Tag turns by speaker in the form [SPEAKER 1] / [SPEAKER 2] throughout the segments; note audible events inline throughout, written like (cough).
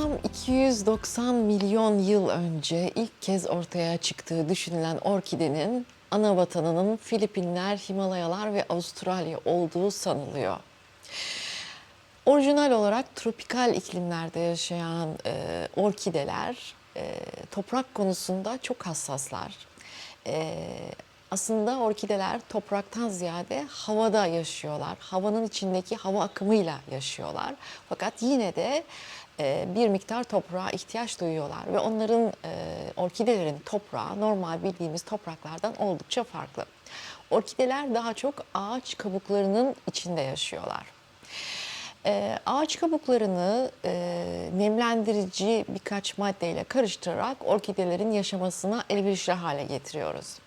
[SPEAKER 1] Tam 290 milyon yıl önce ilk kez ortaya çıktığı düşünülen orkidenin ana vatanının Filipinler, Himalayalar ve Avustralya olduğu sanılıyor. Orijinal olarak tropikal iklimlerde yaşayan e, orkideler e, toprak konusunda çok hassaslar. E, aslında orkideler topraktan ziyade havada yaşıyorlar. Havanın içindeki hava akımıyla yaşıyorlar. Fakat yine de bir miktar toprağa ihtiyaç duyuyorlar ve onların e, orkidelerin toprağı normal bildiğimiz topraklardan oldukça farklı. Orkideler daha çok ağaç kabuklarının içinde yaşıyorlar. Ee, ağaç kabuklarını e, nemlendirici birkaç maddeyle karıştırarak orkidelerin yaşamasına elverişli hale getiriyoruz.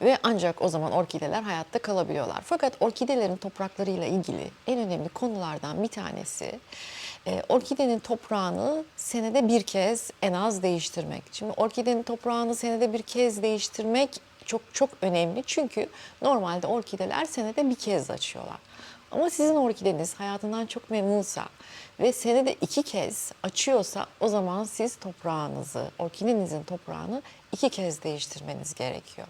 [SPEAKER 1] Ve ancak o zaman orkideler hayatta kalabiliyorlar. Fakat orkidelerin topraklarıyla ilgili en önemli konulardan bir tanesi e, orkidenin toprağını senede bir kez en az değiştirmek. Şimdi orkidenin toprağını senede bir kez değiştirmek çok çok önemli. Çünkü normalde orkideler senede bir kez açıyorlar. Ama sizin orkideniz hayatından çok memnunsa ve senede iki kez açıyorsa o zaman siz toprağınızı, orkidenizin toprağını iki kez değiştirmeniz gerekiyor.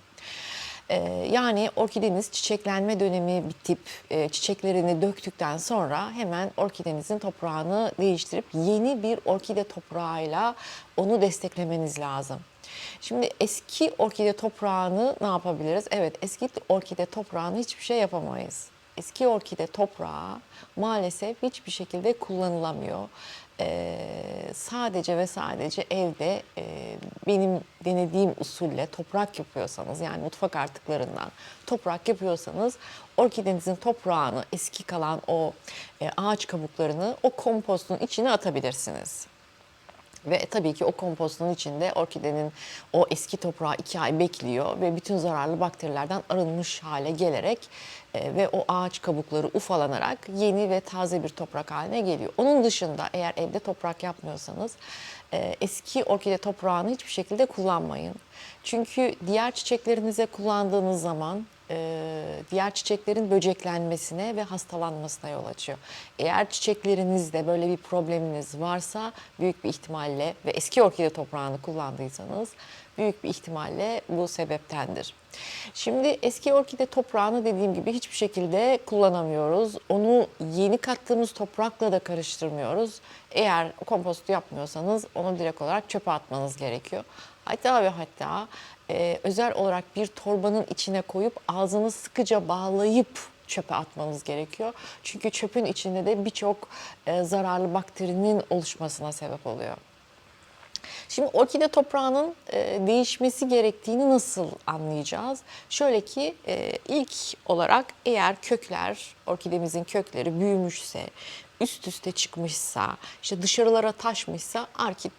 [SPEAKER 1] Ee, yani orkideniz çiçeklenme dönemi bitip e, çiçeklerini döktükten sonra hemen orkidenizin toprağını değiştirip yeni bir orkide toprağıyla onu desteklemeniz lazım. Şimdi eski orkide toprağını ne yapabiliriz? Evet eski orkide toprağını hiçbir şey yapamayız. Eski orkide toprağı maalesef hiçbir şekilde kullanılamıyor. Ee, sadece ve sadece evde e, benim denediğim usulle toprak yapıyorsanız yani mutfak artıklarından toprak yapıyorsanız orkidenizin toprağını eski kalan o e, ağaç kabuklarını o kompostun içine atabilirsiniz. Ve tabii ki o kompostun içinde orkidenin o eski toprağı iki ay bekliyor ve bütün zararlı bakterilerden arınmış hale gelerek e, ve o ağaç kabukları ufalanarak yeni ve taze bir toprak haline geliyor. Onun dışında eğer evde toprak yapmıyorsanız e, eski orkide toprağını hiçbir şekilde kullanmayın. Çünkü diğer çiçeklerinize kullandığınız zaman e, diğer çiçeklerin böceklenmesine ve hastalanmasına yol açıyor. Eğer çiçeklerinizde böyle bir probleminiz varsa büyük bir ihtimalle ve eski orkide toprağını kullandıysanız büyük bir ihtimalle bu sebeptendir. Şimdi eski orkide toprağını dediğim gibi hiçbir şekilde kullanamıyoruz. Onu yeni kattığımız toprakla da karıştırmıyoruz. Eğer kompost yapmıyorsanız onu direkt olarak çöpe atmanız gerekiyor. Hatta ve hatta e, özel olarak bir torbanın içine koyup ağzını sıkıca bağlayıp çöpe atmanız gerekiyor. Çünkü çöpün içinde de birçok e, zararlı bakterinin oluşmasına sebep oluyor. Şimdi orkide toprağının e, değişmesi gerektiğini nasıl anlayacağız? Şöyle ki e, ilk olarak eğer kökler, orkidemizin kökleri büyümüşse, üst üste çıkmışsa, işte dışarılara taşmışsa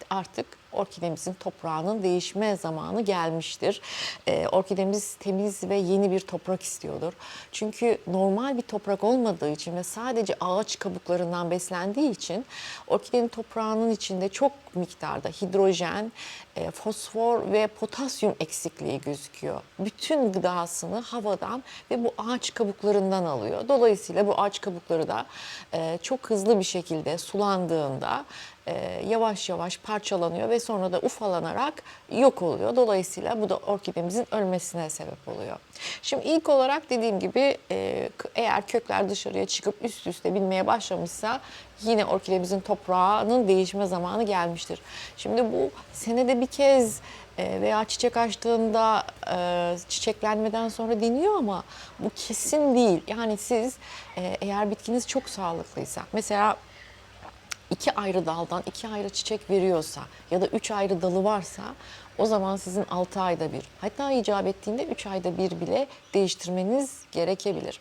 [SPEAKER 1] artık orkidemizin toprağının değişme zamanı gelmiştir. Ee, orkidemiz temiz ve yeni bir toprak istiyordur. Çünkü normal bir toprak olmadığı için ve sadece ağaç kabuklarından beslendiği için orkidenin toprağının içinde çok miktarda hidrojen, e, fosfor ve potasyum eksikliği gözüküyor. Bütün gıdasını havadan ve bu ağaç kabuklarından alıyor. Dolayısıyla bu ağaç kabukları da e, çok hızlı bir şekilde sulandığında e, yavaş yavaş parçalanıyor ve sonra da ufalanarak yok oluyor. Dolayısıyla bu da orkidemizin ölmesine sebep oluyor. Şimdi ilk olarak dediğim gibi e, eğer kökler dışarıya çıkıp üst üste binmeye başlamışsa yine orkidemizin toprağının değişme zamanı gelmiştir. Şimdi bu senede bir kez e, veya çiçek açtığında e, çiçeklenmeden sonra deniyor ama bu kesin değil. Yani siz e, eğer bitkiniz çok sağlıklıysa mesela iki ayrı daldan iki ayrı çiçek veriyorsa ya da üç ayrı dalı varsa o zaman sizin 6 ayda bir hatta icap ettiğinde 3 ayda bir bile değiştirmeniz gerekebilir.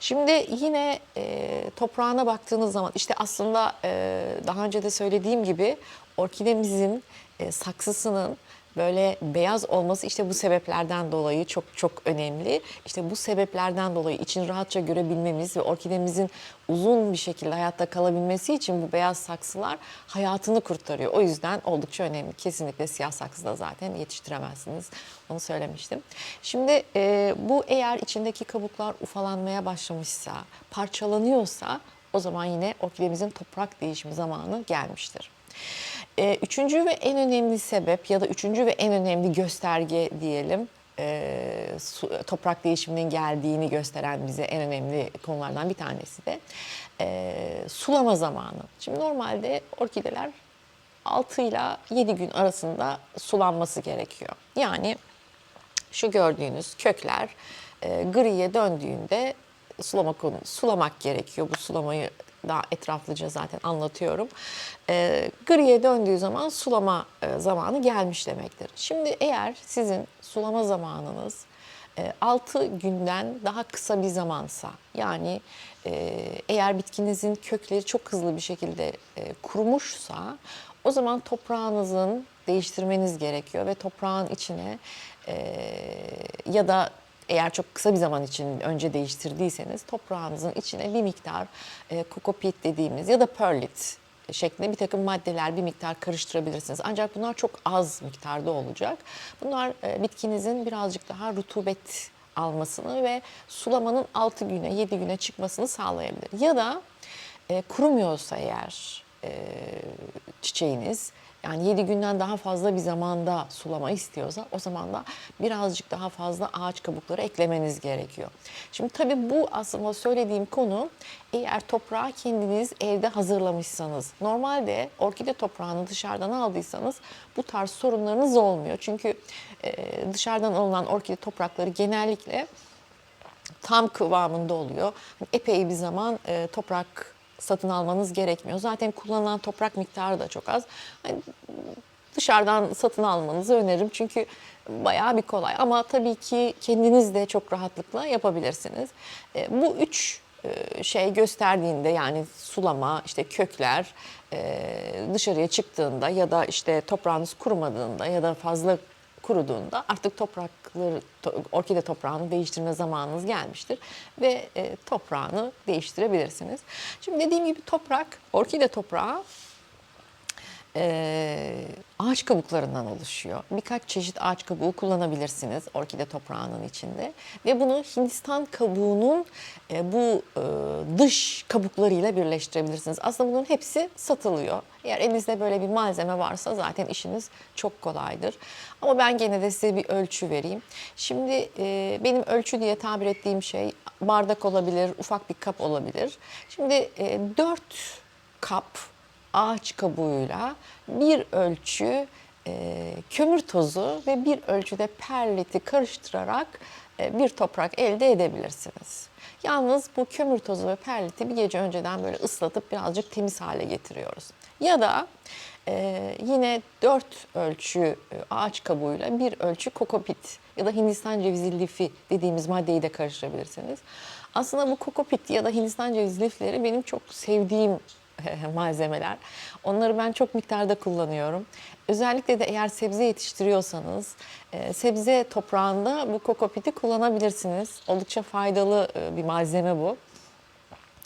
[SPEAKER 1] Şimdi yine e, toprağına baktığınız zaman işte aslında e, daha önce de söylediğim gibi orkidemizin e, saksısının böyle beyaz olması işte bu sebeplerden dolayı çok çok önemli. İşte bu sebeplerden dolayı için rahatça görebilmemiz ve orkidemizin uzun bir şekilde hayatta kalabilmesi için bu beyaz saksılar hayatını kurtarıyor. O yüzden oldukça önemli. Kesinlikle siyah saksıda zaten yetiştiremezsiniz. Onu söylemiştim. Şimdi e, bu eğer içindeki kabuklar ufalanmaya başlamışsa, parçalanıyorsa o zaman yine orkidemizin toprak değişimi zamanı gelmiştir. Ee, Üçüncü ve en önemli sebep ya da üçüncü ve en önemli gösterge diyelim e, su- toprak değişiminin geldiğini gösteren bize en önemli konulardan bir tanesi de e, sulama zamanı. Şimdi normalde orkideler 6 ile 7 gün arasında sulanması gerekiyor. Yani şu gördüğünüz kökler e, griye döndüğünde sulama konu sulamak gerekiyor. Bu sulamayı daha etraflıca zaten anlatıyorum. E, griye döndüğü zaman sulama e, zamanı gelmiş demektir. Şimdi eğer sizin sulama zamanınız 6 günden daha kısa bir zamansa yani e, eğer bitkinizin kökleri çok hızlı bir şekilde e, kurumuşsa o zaman toprağınızın değiştirmeniz gerekiyor ve toprağın içine e, ya da eğer çok kısa bir zaman için önce değiştirdiyseniz toprağınızın içine bir miktar e, kokopit dediğimiz ya da perlit şeklinde bir takım maddeler bir miktar karıştırabilirsiniz. Ancak bunlar çok az miktarda olacak. Bunlar e, bitkinizin birazcık daha rutubet almasını ve sulamanın 6 güne 7 güne çıkmasını sağlayabilir. Ya da e, kurumuyorsa eğer e, çiçeğiniz yani 7 günden daha fazla bir zamanda sulama istiyorsa o zaman da birazcık daha fazla ağaç kabukları eklemeniz gerekiyor. Şimdi tabii bu aslında söylediğim konu eğer toprağı kendiniz evde hazırlamışsanız normalde orkide toprağını dışarıdan aldıysanız bu tarz sorunlarınız olmuyor. Çünkü e, dışarıdan alınan orkide toprakları genellikle tam kıvamında oluyor. Epey bir zaman e, toprak satın almanız gerekmiyor. Zaten kullanılan toprak miktarı da çok az. Hani dışarıdan satın almanızı öneririm çünkü bayağı bir kolay. Ama tabii ki kendiniz de çok rahatlıkla yapabilirsiniz. E, bu üç e, şey gösterdiğinde yani sulama, işte kökler e, dışarıya çıktığında ya da işte toprağınız kurumadığında ya da fazla kuruduğunda artık toprakları, to- orkide toprağını değiştirme zamanınız gelmiştir ve e, toprağını değiştirebilirsiniz. Şimdi dediğim gibi toprak, orkide toprağı e, ağaç kabuklarından oluşuyor. Birkaç çeşit ağaç kabuğu kullanabilirsiniz orkide toprağının içinde. Ve bunu Hindistan kabuğunun e, bu e, dış kabuklarıyla birleştirebilirsiniz. Aslında bunun hepsi satılıyor. Eğer elinizde böyle bir malzeme varsa zaten işiniz çok kolaydır. Ama ben gene de size bir ölçü vereyim. Şimdi e, benim ölçü diye tabir ettiğim şey bardak olabilir, ufak bir kap olabilir. Şimdi e, 4 kap ağaç kabuğuyla bir ölçü e, kömür tozu ve bir ölçüde perliti karıştırarak e, bir toprak elde edebilirsiniz. Yalnız bu kömür tozu ve perliti bir gece önceden böyle ıslatıp birazcık temiz hale getiriyoruz. Ya da e, yine dört ölçü e, ağaç kabuğuyla bir ölçü kokopit ya da Hindistan cevizi lifi dediğimiz maddeyi de karıştırabilirsiniz. Aslında bu kokopit ya da Hindistan cevizi lifleri benim çok sevdiğim (laughs) malzemeler. Onları ben çok miktarda kullanıyorum. Özellikle de eğer sebze yetiştiriyorsanız e, sebze toprağında bu kokopiti kullanabilirsiniz. Oldukça faydalı e, bir malzeme bu.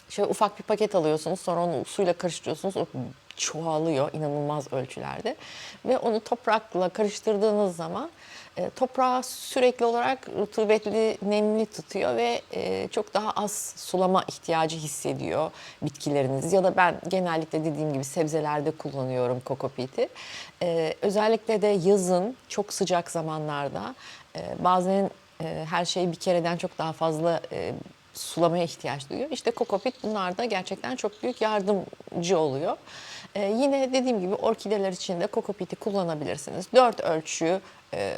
[SPEAKER 1] Şöyle ufak bir paket alıyorsunuz sonra onu suyla karıştırıyorsunuz. O çoğalıyor inanılmaz ölçülerde. Ve onu toprakla karıştırdığınız zaman e, toprağı sürekli olarak rutubetli, nemli tutuyor ve e, çok daha az sulama ihtiyacı hissediyor bitkileriniz. Ya da ben genellikle dediğim gibi sebzelerde kullanıyorum kokopiti. E, özellikle de yazın çok sıcak zamanlarda e, bazen e, her şey bir kereden çok daha fazla e, sulamaya ihtiyaç duyuyor. İşte kokopit bunlar da gerçekten çok büyük yardımcı oluyor. Ee, yine dediğim gibi orkideler için de kokopiti kullanabilirsiniz. Dört ölçü e,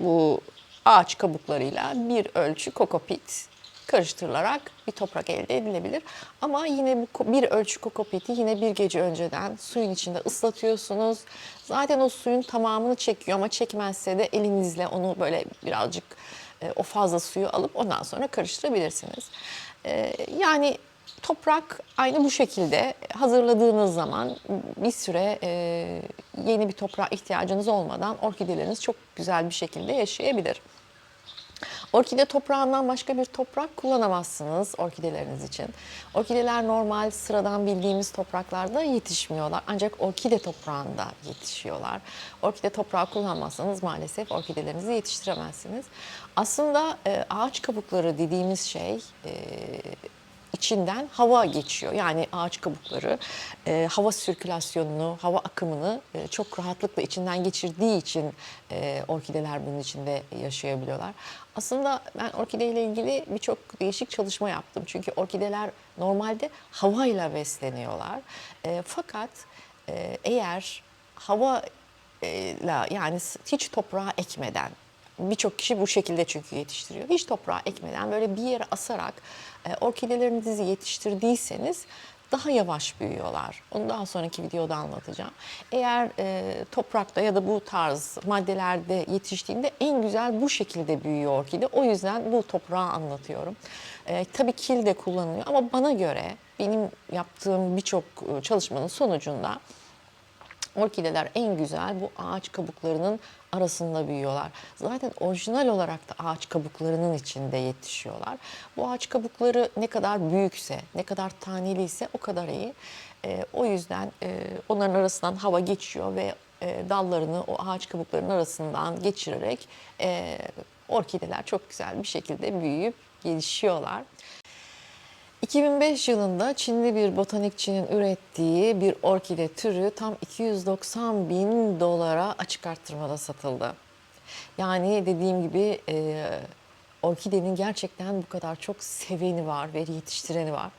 [SPEAKER 1] bu ağaç kabuklarıyla bir ölçü kokopit karıştırılarak bir toprak elde edilebilir. Ama yine bu bir ölçü kokopiti yine bir gece önceden suyun içinde ıslatıyorsunuz. Zaten o suyun tamamını çekiyor ama çekmezse de elinizle onu böyle birazcık e, o fazla suyu alıp ondan sonra karıştırabilirsiniz. E, yani toprak aynı bu şekilde hazırladığınız zaman bir süre e, yeni bir toprağa ihtiyacınız olmadan orkideleriniz çok güzel bir şekilde yaşayabilir. Orkide toprağından başka bir toprak kullanamazsınız orkideleriniz için. Orkideler normal sıradan bildiğimiz topraklarda yetişmiyorlar. Ancak orkide toprağında yetişiyorlar. Orkide toprağı kullanmazsanız maalesef orkidelerinizi yetiştiremezsiniz. Aslında e, ağaç kabukları dediğimiz şey e, içinden hava geçiyor. Yani ağaç kabukları e, hava sirkülasyonunu, hava akımını e, çok rahatlıkla içinden geçirdiği için e, orkideler bunun içinde yaşayabiliyorlar. Aslında ben orkide ile ilgili birçok değişik çalışma yaptım. Çünkü orkideler normalde havayla besleniyorlar. E, fakat e, eğer hava e, yani hiç toprağa ekmeden birçok kişi bu şekilde çünkü yetiştiriyor. Hiç toprağa ekmeden böyle bir yere asarak e, orkidelerinizi yetiştirdiyseniz daha yavaş büyüyorlar. Onu daha sonraki videoda anlatacağım. Eğer e, toprakta ya da bu tarz maddelerde yetiştiğinde en güzel bu şekilde büyüyor orkide. O yüzden bu toprağı anlatıyorum. E, tabii kil de kullanılıyor ama bana göre benim yaptığım birçok e, çalışmanın sonucunda Orkideler en güzel bu ağaç kabuklarının arasında büyüyorlar. Zaten orijinal olarak da ağaç kabuklarının içinde yetişiyorlar. Bu ağaç kabukları ne kadar büyükse, ne kadar taneliyse o kadar iyi. Ee, o yüzden e, onların arasından hava geçiyor ve e, dallarını o ağaç kabuklarının arasından geçirerek e, orkideler çok güzel bir şekilde büyüyüp gelişiyorlar. 2005 yılında Çinli bir botanikçinin ürettiği bir orkide türü tam 290 bin dolara açık arttırmada satıldı. Yani dediğim gibi e, orkidenin gerçekten bu kadar çok seveni var ve yetiştireni var.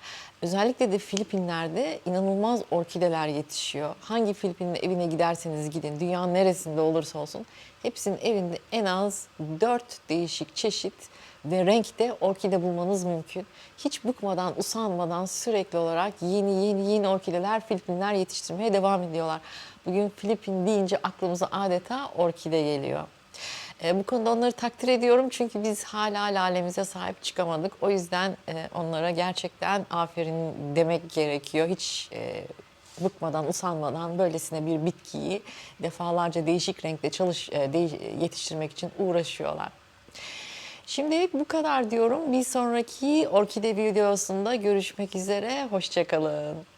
[SPEAKER 1] Özellikle de Filipinler'de inanılmaz orkideler yetişiyor. Hangi Filipinli evine giderseniz gidin, dünyanın neresinde olursa olsun hepsinin evinde en az 4 değişik çeşit ve renkte orkide bulmanız mümkün. Hiç bıkmadan, usanmadan sürekli olarak yeni yeni yeni orkideler Filipinler yetiştirmeye devam ediyorlar. Bugün Filipin deyince aklımıza adeta orkide geliyor. E, bu konuda onları takdir ediyorum çünkü biz hala lalemize sahip çıkamadık. O yüzden e, onlara gerçekten aferin demek gerekiyor. Hiç e, bıkmadan, usanmadan böylesine bir bitkiyi defalarca değişik renkte çalış e, yetiştirmek için uğraşıyorlar. Şimdilik bu kadar diyorum. Bir sonraki orkide videosunda görüşmek üzere. Hoşçakalın.